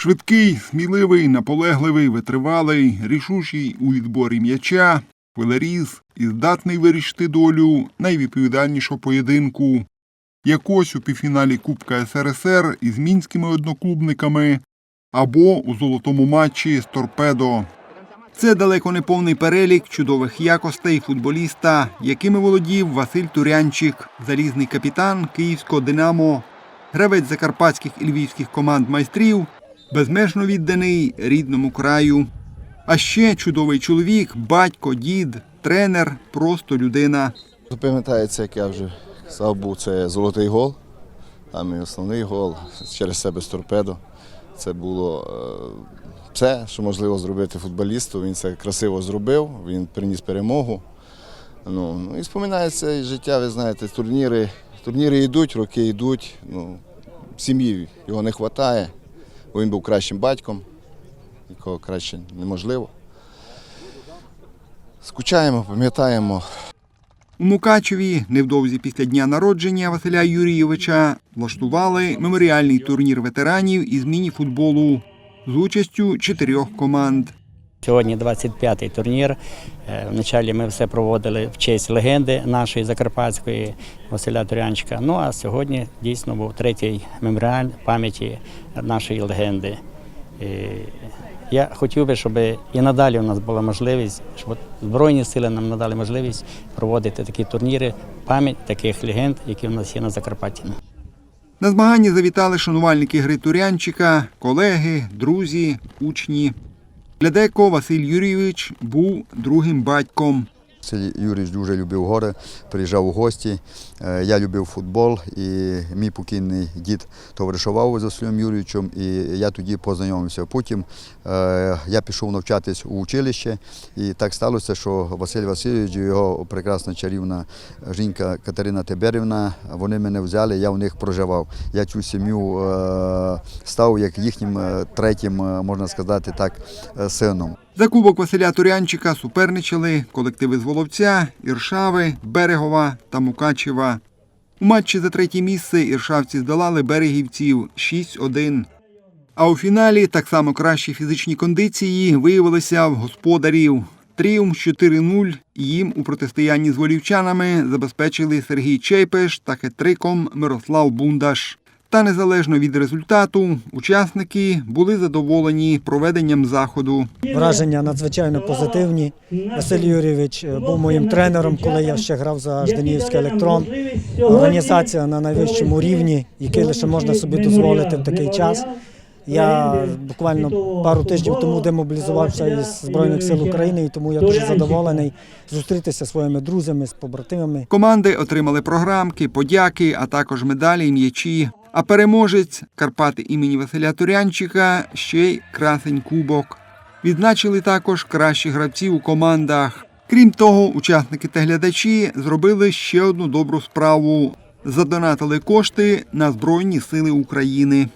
Швидкий, сміливий, наполегливий, витривалий, рішучий у відборі м'яча, хвилеріз і здатний вирішити долю найвідповідальнішого поєдинку. Якось у півфіналі Кубка СРСР із мінськими одноклубниками або у золотому матчі з торпедо. Це далеко не повний перелік чудових якостей футболіста, якими володів Василь Турянчик, залізний капітан київського Динамо, гравець закарпатських і львівських команд майстрів, безмежно відданий рідному краю. А ще чудовий чоловік, батько, дід, тренер, просто людина. Пам'ятається, як я вже сказав, був це золотий гол. Там і основний гол через себе з торпедо. Це було е, все, що можливо зробити футболісту. Він це красиво зробив, він приніс перемогу. Ну, ну і споминається і життя, ви знаєте, турніри. Турніри йдуть, роки йдуть. Ну, сім'ї його не вистачає, бо він був кращим батьком, якого краще неможливо. Скучаємо, пам'ятаємо. У Мукачеві невдовзі після дня народження Василя Юрійовича влаштували меморіальний турнір ветеранів із міні-футболу з участю чотирьох команд. Сьогодні 25-й турнір. Е, Вначалі ми все проводили в честь легенди нашої закарпатської Василя Турянчика. Ну а сьогодні дійсно був третій меморіаль пам'яті нашої легенди. Е, Я хотів би, щоб і надалі у нас була можливість, щоб Збройні сили нам надали можливість проводити такі турніри, пам'ять таких легенд, які в нас є на Закарпатті. На змаганні завітали шанувальники гри Турянчика, колеги, друзі, учні. Для декого Василь Юрійович був другим батьком. Юрійович дуже любив гори, приїжджав у гості. Е, Я любив футбол, і мій покійний дід товаришував з Василем Юрійовичем, і я тоді познайомився. Потім е, я пішов навчатись у училище, і так сталося, що Василь Васильович і його прекрасна чарівна жінка Катерина Тиберівна, вони мене взяли, я у них проживав. Я цю сім'ю е, став як їхнім третім, можна сказати так, сином. За кубок Василя Турянчика суперничали колективи з Воловця, Іршави, Берегова та Мукачева. У матчі за третє місце іршавці здолали берегівців 6-1. А у фіналі так само кращі фізичні кондиції виявилися в господарів. Тріумф 4-0 їм у протистоянні з волівчанами забезпечили Сергій Чейпеш та хетриком Мирослав Бундаш. Та незалежно від результату, учасники були задоволені проведенням заходу. Враження надзвичайно позитивні. Василь Юрійович е, був моїм тренером, коли я ще грав за Жданівський електрон. Організація на найвищому рівні, який лише можна собі дозволити в такий час. Я буквально пару тижнів тому демобілізувався із Збройних сил України, і тому я дуже задоволений зустрітися зі своїми друзями, з побратимами. Команди отримали програмки, подяки, а також медалі і м'ячі. А переможець Карпати імені Василя Турянчика ще й красень кубок. Відзначили також кращих гравців у командах. Крім того, учасники та глядачі зробили ще одну добру справу. Задонатили кошти на Збройні Сили України.